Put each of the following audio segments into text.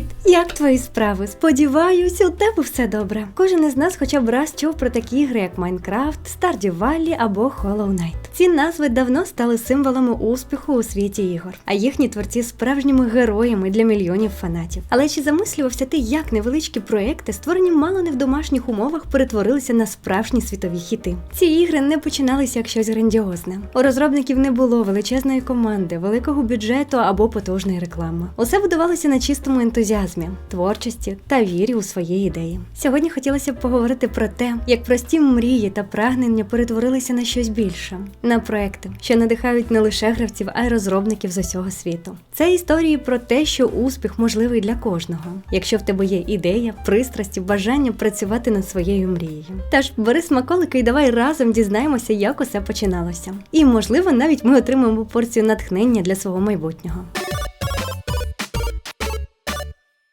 Madrid Як твої справи? Сподіваюсь, у тебе все добре. Кожен із нас хоча б раз чув про такі ігри, як Майнкрафт, Stardew Valley або Hollow Knight. Ці назви давно стали символами успіху у світі ігор, а їхні творці справжніми героями для мільйонів фанатів. Але чи замислювався ти, як невеличкі проекти, створені мало не в домашніх умовах, перетворилися на справжні світові хіти? Ці ігри не починалися як щось грандіозне. У розробників не було величезної команди, великого бюджету або потужної реклами. Усе будувалося на чистому ентузіазмі, творчості та вірі у свої ідеї. Сьогодні хотілося б поговорити про те, як прості мрії та прагнення перетворилися на щось більше, на проекти, що надихають не лише гравців, а й розробників з усього світу. Це історії про те, що успіх можливий для кожного, якщо в тебе є ідея, пристрасті, бажання працювати над своєю мрією. Тож бери смаколики і давай разом дізнаємося, як усе починалося. І можливо, навіть ми отримаємо порцію натхнення для свого майбутнього.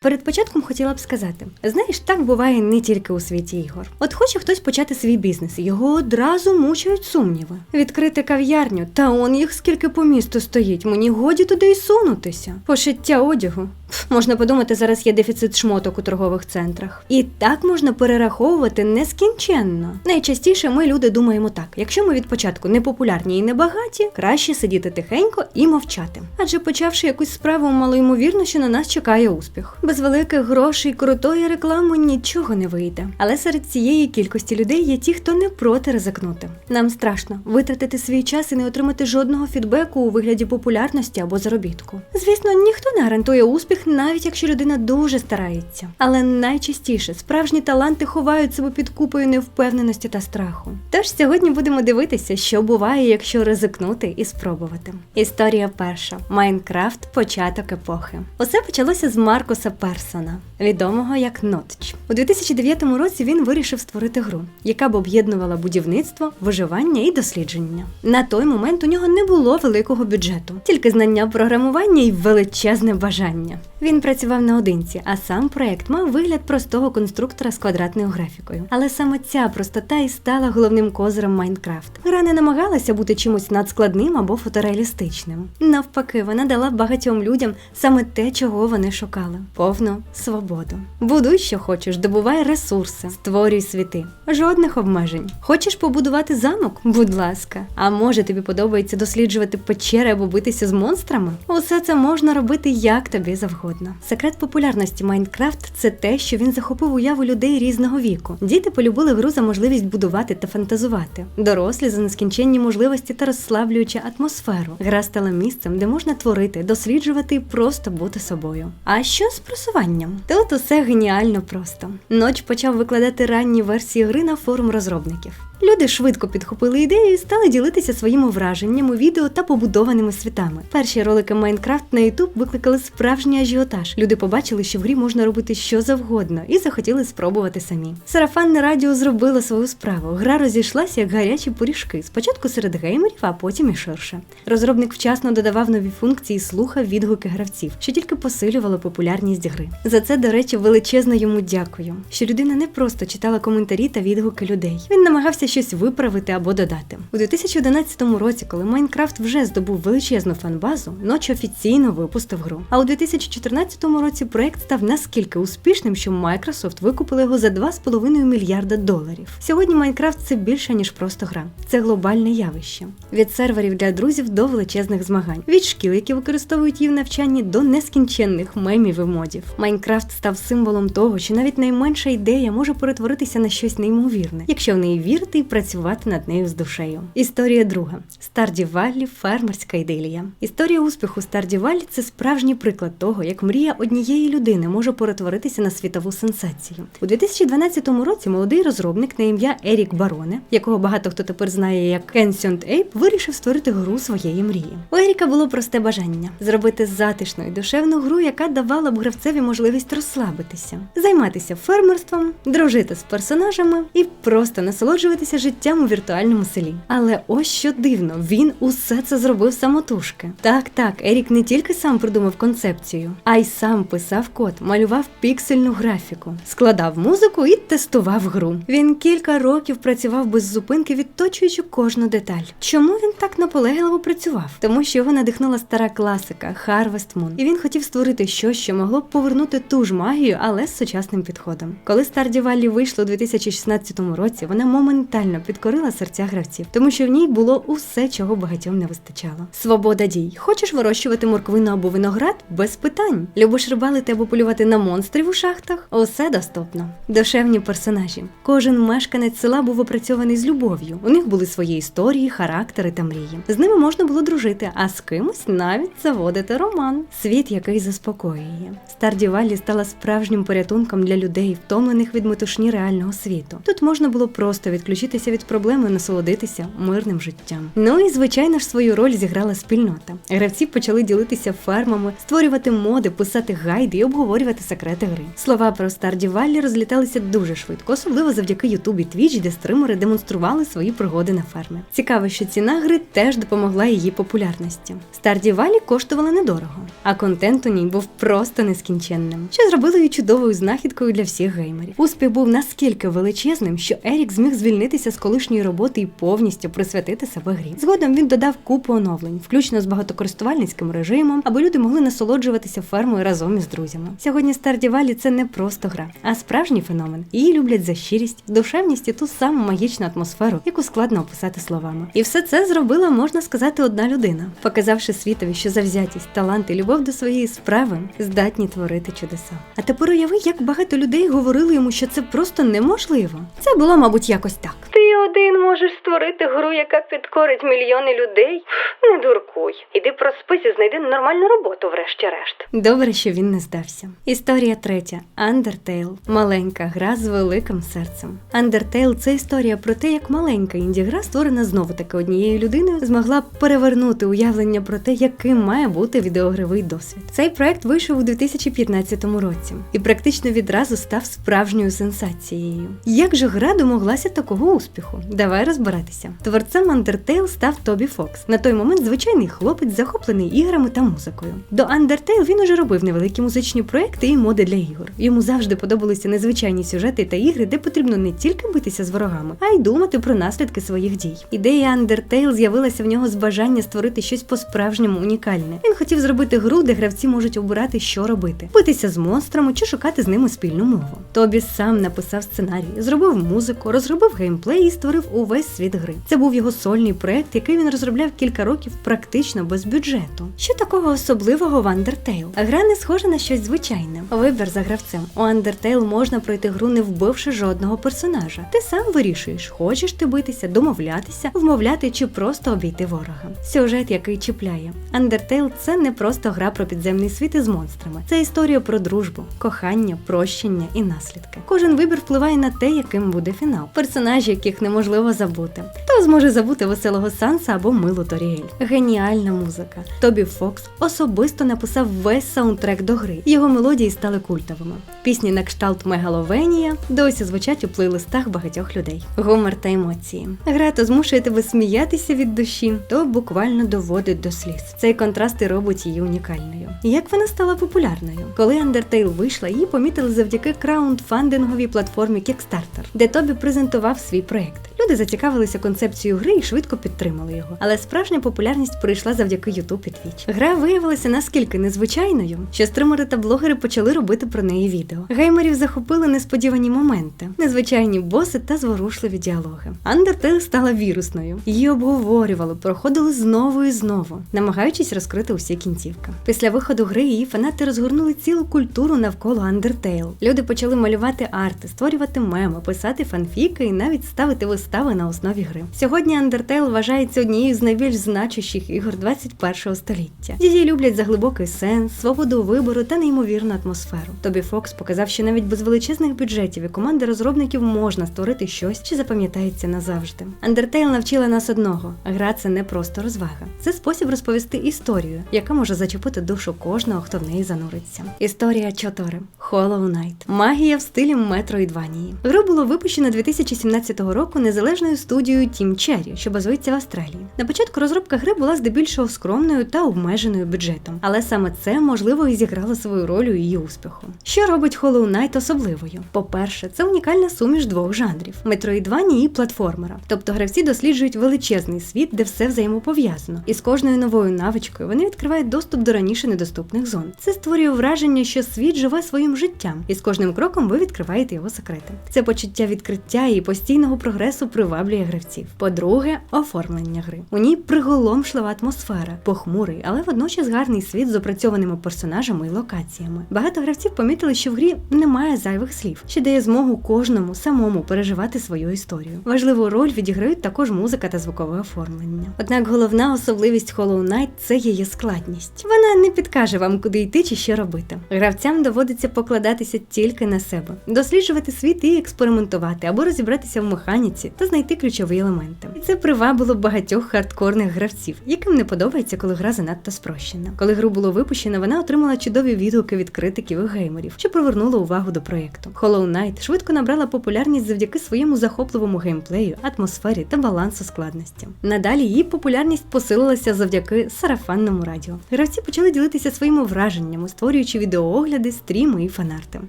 Перед початком хотіла б сказати: знаєш, так буває не тільки у світі ігор. От хоче хтось почати свій бізнес, його одразу мучають сумніви. Відкрити кав'ярню, та он їх скільки по місту стоїть, мені годі туди й сунутися. Пошиття одягу. Можна подумати, зараз є дефіцит шмоток у торгових центрах. І так можна перераховувати нескінченно. Найчастіше ми люди думаємо так: якщо ми від початку не популярні і не багаті, краще сидіти тихенько і мовчати. Адже почавши якусь справу, малоймовірно, що на нас чекає успіх. Без великих грошей, крутої реклами нічого не вийде. Але серед цієї кількості людей є ті, хто не проти ризикнути. Нам страшно витратити свій час і не отримати жодного фідбеку у вигляді популярності або заробітку. Звісно, ніхто не гарантує успіх, навіть якщо людина дуже старається. Але найчастіше справжні таланти ховають себе під купою невпевненості та страху. Тож сьогодні будемо дивитися, що буває, якщо ризикнути і спробувати. Історія перша: Майнкрафт початок епохи. Усе почалося з Маркуса Персона, відомого як Нотч. У 2009 році він вирішив створити гру, яка б об'єднувала будівництво, виживання і дослідження. На той момент у нього не було великого бюджету, тільки знання програмування і величезне бажання. Він працював наодинці, а сам проект мав вигляд простого конструктора з квадратною графікою. Але саме ця простота і стала головним козирем Майнкрафт. Гра не намагалася бути чимось надскладним або фотореалістичним. Навпаки, вона дала багатьом людям саме те, чого вони шукали повну свободу. Будуй, що хочеш, добувай ресурси, створюй світи. Жодних обмежень. Хочеш побудувати замок? Будь ласка. А може тобі подобається досліджувати печери або битися з монстрами? Усе це можна робити як тобі завгодно. Секрет популярності Майнкрафт це те, що він захопив уяву людей різного віку. Діти полюбили гру за можливість будувати та фантазувати. Дорослі за нескінченні можливості та розслаблюючу атмосферу. Гра стала місцем, де можна творити, досліджувати і просто бути собою. А що з просуванням? Тут усе геніально просто. Ноч почав викладати ранні версії гри на форум розробників. Люди швидко підхопили ідею і стали ділитися своїми враженнями, відео та побудованими світами. Перші ролики Майнкрафт на YouTube викликали справжній ажіотаж. Люди побачили, що в грі можна робити що завгодно, і захотіли спробувати самі. Сарафанне радіо зробило свою справу. Гра розійшлася як гарячі пиріжки. Спочатку серед геймерів, а потім і ширше. Розробник вчасно додавав нові функції, і слухав відгуки гравців, що тільки посилювало популярність гри. За це, до речі, величезно йому дякую. Що людина не просто читала коментарі та відгуки людей. Він намагався щось виправити або додати. У 2011 році, коли Майнкрафт вже здобув величезну фанбазу, Ноч офіційно випустив гру. А у 2014 році проект став наскільки успішним, що Microsoft викупили його за 2,5 мільярда доларів. Сьогодні Майнкрафт це більше ніж просто гра. Це глобальне явище від серверів для друзів до величезних змагань, від шкіл, які використовують її в навчанні, до нескінченних мемів і модів. Майнкрафт став символом того, що навіть найменша ідея може перетворитися на щось неймовірне, якщо в неї вірити працювати над нею з душею. Історія друга Старді Валлі фермерська ідилія. Історія успіху Старді Валлі – це справжній приклад того, як мрія однієї людини може перетворитися на світову сенсацію. У 2012 році молодий розробник на ім'я Ерік Бароне, якого багато хто тепер знає як Ancient Ape, вирішив створити гру своєї мрії. У Еріка було просте бажання зробити затишну і душевну гру, яка давала б гравцеві можливість розслабитися, займатися фермерством, дружити з персонажами і просто насолоджуватися насолоджуватися життям у віртуальному селі. Але ось що дивно, він усе це зробив самотужки. Так, так, Ерік не тільки сам придумав концепцію, а й сам писав код, малював піксельну графіку, складав музику і тестував гру. Він кілька років працював без зупинки, відточуючи кожну деталь. Чому він так наполегливо працював? Тому що його надихнула стара класика Harvest Moon. І він хотів створити щось, що могло б повернути ту ж магію, але з сучасним підходом. Коли Valley вийшло у 2016 році, вона моментально підкорила серця гравців, тому що в ній було усе, чого багатьом не вистачало. Свобода дій. Хочеш вирощувати морквину або виноград? Без питань. Любиш рибалити або полювати на монстрів у шахтах? Усе доступно. Душевні персонажі. Кожен мешканець села був опрацьований з любов'ю. У них були свої історії, характери та мрії. З ними можна було дружити, а з кимось навіть заводити роман. Світ, який заспокоює. Старді Валлі стала справжнім порятунком для людей, втомлених від метушні реального світу. Тут можна було просто відключитися від проблеми, насолодитися мирним життям. Ну і звичайно ж свою роль зіграла спільнота. Гравці почали ділитися фермами, створювати моди, писати гайди і обговорювати секрети гри. Слова про Старді Валлі розліталися дуже швидко, особливо завдяки Ютуб і Твіч, де стримери демонстрували свої пригоди на фермі. Цікаво, що ціна гри теж допомогла її популярності. Старді Валі коштувала недорого, а контент у ній був просто нескінченним, що зробило її чудовою знахідкою для всіх геймерів. Успіх був наскільки величезним, що Ерік зміг звільнитися з колишньої роботи і повністю присвятити себе грі. Згодом він додав купу оновлень, включно з багатокористувальницьким режимом, аби люди могли насолоджуватися фермою разом із друзями. Сьогодні Старді Валі це не просто гра, а справжній феномен. Її люблять за щирість, душевність і ту саму магічну атмосферу, яку складно описати словами. І все це зробила, можна сказати, одна людина, показавши світові, що завзятість, талант і любов до своєї справи здатні творити чудеса. А тепер уяви, як багато людей говорили йому, що це просто неможливо. Це було, мабуть, якось так. Sí. Один можеш створити гру, яка підкорить мільйони людей. Не дуркуй. Іди проспись і знайди нормальну роботу, врешті-решт. Добре, що він не здався. Історія третя: Undertale. Маленька гра з великим серцем. Undertale – це історія про те, як маленька інді-гра, створена знову таки однією людиною, змогла перевернути уявлення про те, яким має бути відеогровий досвід. Цей проект вийшов у 2015 році і практично відразу став справжньою сенсацією. Як же гра домоглася такого успіху? Давай розбиратися. Творцем Undertale став Тобі Фокс. На той момент звичайний хлопець, захоплений іграми та музикою. До Undertale він уже робив невеликі музичні проекти і моди для ігор. Йому завжди подобалися незвичайні сюжети та ігри, де потрібно не тільки битися з ворогами, а й думати про наслідки своїх дій. Ідея Undertale з'явилася в нього з бажання створити щось по-справжньому унікальне. Він хотів зробити гру, де гравці можуть обирати, що робити: битися з монстрами чи шукати з ними спільну мову. Тобі сам написав сценарій, зробив музику, розробив геймплей створив увесь світ гри. Це був його сольний проект, який він розробляв кілька років практично без бюджету. Що такого особливого в Undertale? Гра не схожа на щось звичайне. Вибір за гравцем. У Undertale можна пройти гру, не вбивши жодного персонажа. Ти сам вирішуєш, хочеш ти битися, домовлятися, вмовляти чи просто обійти ворога. Сюжет, який чіпляє. Undertale – це не просто гра про підземний світ із монстрами. Це історія про дружбу, кохання, прощення і наслідки. Кожен вибір впливає на те, яким буде фінал. Персонажі, яких неможливо забути. Хто зможе забути веселого Санса або милу Торіель? Геніальна музика. Тобі Фокс особисто написав весь саундтрек до гри. Його мелодії стали культовими. Пісні на кшталт Мегаловенія досі звучать у плейлистах багатьох людей. Гумор та емоції. Гра то змушує тебе сміятися від душі, то буквально доводить до сліз. Цей контраст і робить її унікальною. Як вона стала популярною? Коли Undertale вийшла, її помітили завдяки краундфандинговій платформі Kickstarter, де Тобі презентував свій проект. Люди зацікавилися концепцією гри і швидко підтримали його. Але справжня популярність прийшла завдяки YouTube і Twitch. Гра виявилася наскільки незвичайною, що стримери та блогери почали робити про неї відео. Геймерів захопили несподівані моменти, незвичайні боси та зворушливі діалоги. Undertale стала вірусною. Її обговорювали, проходили знову і знову, намагаючись розкрити усі кінцівки. Після виходу гри її фанати розгорнули цілу культуру навколо Undertale. Люди почали малювати арти, створювати меми, писати фанфіки і навіть ставити вистави на основі гри. Сьогодні Undertale вважається однією з найбільш значущих ігор 21 століття. Її люблять за глибокий сенс, свободу вибору та неймовірну атмосферу. Тобі Фокс показав, що навіть без величезних бюджетів і команди розробників можна створити щось, що запам'ятається назавжди. Undertale навчила нас одного: гра це не просто розвага, це спосіб розповісти історію, яка може зачепити душу кожного, хто в неї зануриться. Історія Чотори. Hollow Knight. Магія в стилі Metroidvania. Гру було випущено 2017 року незалежною студією Team Cherry, що базується в Австралії. На початку розробка гри була здебільшого скромною та обмеженою бюджетом, але саме це можливо і зіграло свою роль у її успіху. Що робить Hollow Knight особливою? По-перше, це унікальна суміш двох жанрів метроїдвані і платформера. Тобто гравці досліджують величезний світ, де все взаємопов'язано. І з кожною новою навичкою вони відкривають доступ до раніше недоступних зон. Це створює враження, що світ живе своїм життям, і з кожним кроком ви відкриваєте його секрети. Це почуття відкриття і постійного прогресу приваблює гравців. По-друге, оформлення гри. У ній приголомшлива атмосфера, похмурий, але водночас гарний світ з опрацьованими персонажами і локаціями. Багато гравців помітили, що в грі немає зайвих слів, що дає змогу кожному самому переживати свою історію. Важливу роль відіграють також музика та звукове оформлення. Однак головна особливість Hollow Knight – це її складність. Вона не підкаже вам, куди йти чи що робити. Гравцям доводиться покладатися тільки на себе, досліджувати світ і експериментувати або розібратися в механіці та знайти ключові елементи. І це привабило багатьох хардкорних гравців, яким не подобається, коли гра занадто спрощена. Коли гру було випущено, вона отримала чудові відгуки від критиків і геймерів, що привернуло увагу до проєкту. Hollow Knight швидко набрала популярність завдяки своєму захопливому геймплею, атмосфері та балансу складності. Надалі її популярність посилилася завдяки сарафанному радіо. Гравці почали ділитися своїми враженнями, створюючи відеоогляди, стріми і фанарти.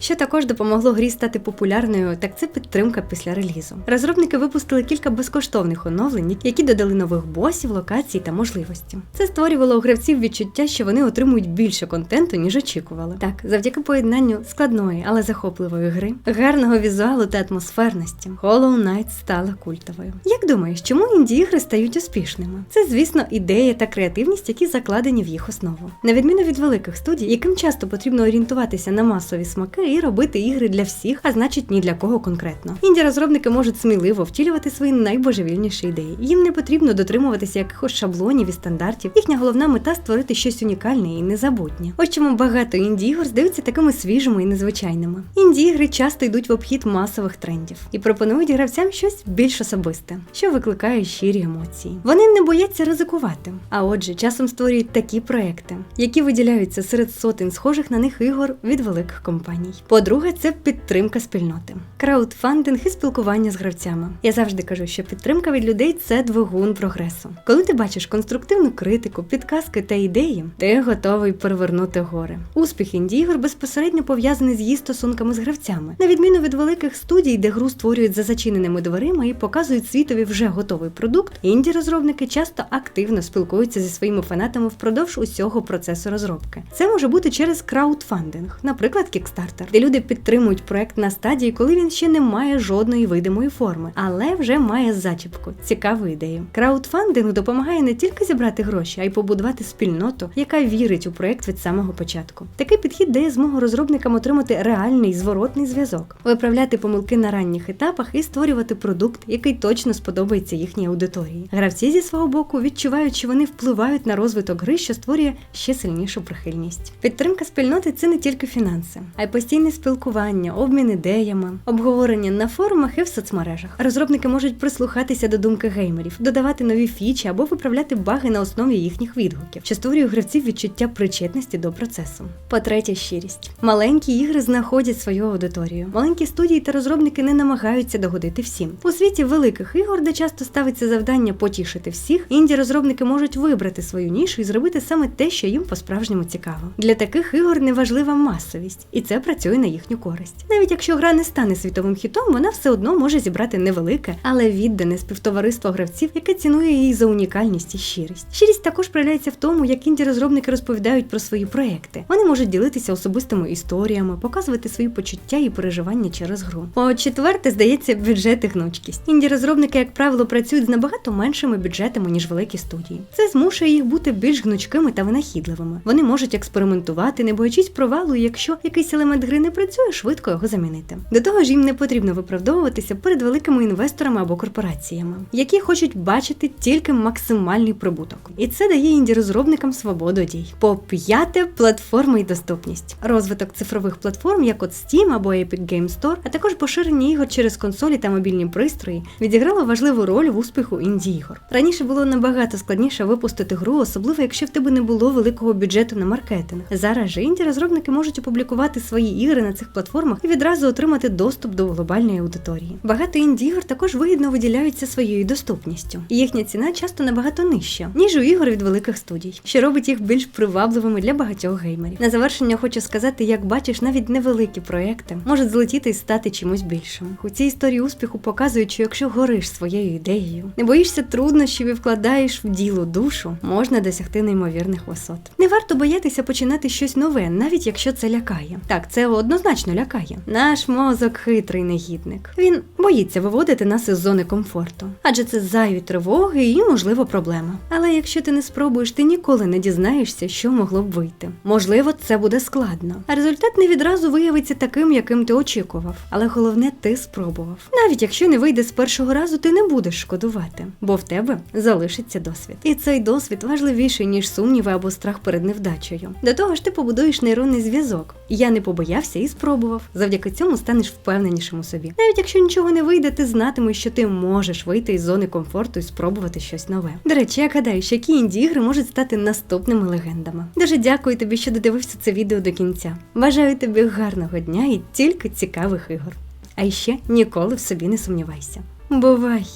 Що також допомогло грі стати популярною, так це підтримка після релізу. Розробники випустили кілька безкоштовних оновлень, які додали нових босів, локацій та можливості. Це створювало у гравців відчуття, що вони отримують більше контенту, ніж очікували. Так, завдяки поєднанню складної, але захопливої гри, гарного візуалу та атмосферності, Hollow Knight стала культовою. Як думаєш, чому інді-ігри стають успішними? Це, звісно, ідея та креативність, які закладені в їх основу. На відміну від великих студій, яким часто потрібно орієнтуватися на масові смаки і робити ігри для всіх, а значить ні для кого конкретно. Інді розробники можуть сміливо втілювати свої найбожевільніші ідеї. Їм не потрібно дотримуватися якихось шаблонів і стандартів. Їхня головна мета створити щось унікальне і незабутнє. Ось чому багато інді-ігор здаються такими свіжими і незвичайними. Інді-ігри часто йдуть в обхід масових трендів і пропонують гравцям щось більш особисте, що викликає щирі емоції. Вони не бояться ризикувати, а отже, часом створюють такі проекти, які виділяються серед сотень схожих на них ігор від великих компаній. По-друге, це підтримка спільноти, краудфандинг і спілкування з гравцями. Я завжди кажу, що підтримка від людей це двигун прогресу. Коли ти бачиш конструктивну критику, підказки та ідеї, ти готовий перевернути гори. Успіх інді-ігор безпосередньо пов'язаний з її стосунками з гравцями, на відміну від великих студій, де гру створюють за зачиненими дверима і показують світові вже готовий продукт. Інді розробники часто активно спілкуються зі своїми фанатами впродовж усього процесу розробки. Це може бути через краудфандинг, наприклад, Kickstarter, де люди підтримують проект на стадії, коли він ще не має жодної видимої форми, але вже має зачіпку, цікаву ідею. Краудфандинг допомагає не тільки зібрати гроші, а й побудувати спільноту, яка вірить у проект від самого початку. Такий підхід дає змогу розробникам отримати реальний зворотний зв'язок, виправляти помилки на ранніх етапах і створювати продукт, який точно сподобається їхній аудиторії. Гравці зі свого боку відчувають, що вони впливають на розвиток гри, що створює ще сильнішу прихильність. Підтримка спільноти це не тільки фінанси, а й постійне спілкування, обмін ідеями, обговорення на форумах і в соцмережах. Розробники можуть прислухатися до думки геймерів, додавати нові фічі або виправляти баги на основі їхніх відгуків, що створює у гравців відчуття причетності до процесу. По-третє, щирість. Маленькі ігри знаходять свою аудиторію. Маленькі студії та розробники не намагаються догодити всім. У світі великих ігор, де часто ставиться завдання потішити всіх, інді розробники можуть вибрати свою нішу і зробити саме те, що їм по-справжньому цікаво. Для таких ігор не важлива масовість, і це працює на їхню користь. Навіть якщо гра не стане світовим хітом, вона все одно може зібрати невелике, але віддане співтовариство гравців, яке цінує її за унікальність і щирість. Щирість також проявляється в тому, як інді розробники розповідають про свої проекти. Вони можуть ділитися особистими історіями, показувати свої почуття і переживання через гру. По четверте, здається, бюджет і гнучкість. Інді розробники, як правило, працюють з набагато меншими бюджетами ніж великі студії. Це змушує їх бути більш гнучкими та винахідливими. Вони можуть експериментувати, не боячись провалу, якщо якийсь елемент гри не працює, швидко його замінити. До того ж, їм не потрібно виправдовуватися перед великими інвесторами або корпораціями, які хочуть бачити тільки максимальний прибуток. І це дає інді розробникам свободу дій. По п'яте платформа і доступність. Розвиток цифрових платформ, як от Steam або Epic Game Store, а також поширення ігор через консолі та мобільні пристрої, відіграло важливу роль в успіху інді ігор. Раніше було набагато складніше випустити гру, особливо якщо в тебе не було великого бюджету на маркетинг. Зараз же інді розробники можуть опублікувати прорекламувати свої ігри на цих платформах і відразу отримати доступ до глобальної аудиторії. Багато інді-ігор також вигідно виділяються своєю доступністю. І їхня ціна часто набагато нижча, ніж у ігор від великих студій, що робить їх більш привабливими для багатьох геймерів. На завершення хочу сказати, як бачиш, навіть невеликі проекти можуть злетіти і стати чимось більшим. У цій історії успіху показують, що якщо гориш своєю ідеєю, не боїшся труднощів і вкладаєш в діло душу, можна досягти неймовірних висот. Не варто боятися починати щось нове, навіть якщо це лякає. Так, це однозначно лякає. Наш мозок хитрий негідник. Він боїться виводити нас із зони комфорту, адже це зайві тривоги і, можливо, проблема. Але якщо ти не спробуєш, ти ніколи не дізнаєшся, що могло б вийти. Можливо, це буде складно, а результат не відразу виявиться таким, яким ти очікував. Але головне, ти спробував. Навіть якщо не вийде з першого разу, ти не будеш шкодувати, бо в тебе залишиться досвід. І цей досвід важливіший, ніж сумніви або страх перед невдачею. До того ж, ти побудуєш нейронний зв'язок. Я не побоявся і спробував. Завдяки цьому станеш впевненішим у собі. Навіть якщо нічого не вийде, ти знатимеш, що ти можеш вийти із зони комфорту і спробувати щось нове. До речі, я гадаю, що які інді-ігри можуть стати наступними легендами. Дуже дякую тобі, що додивився це відео до кінця. Бажаю тобі гарного дня і тільки цікавих ігор. А ще ніколи в собі не сумнівайся. Бувай!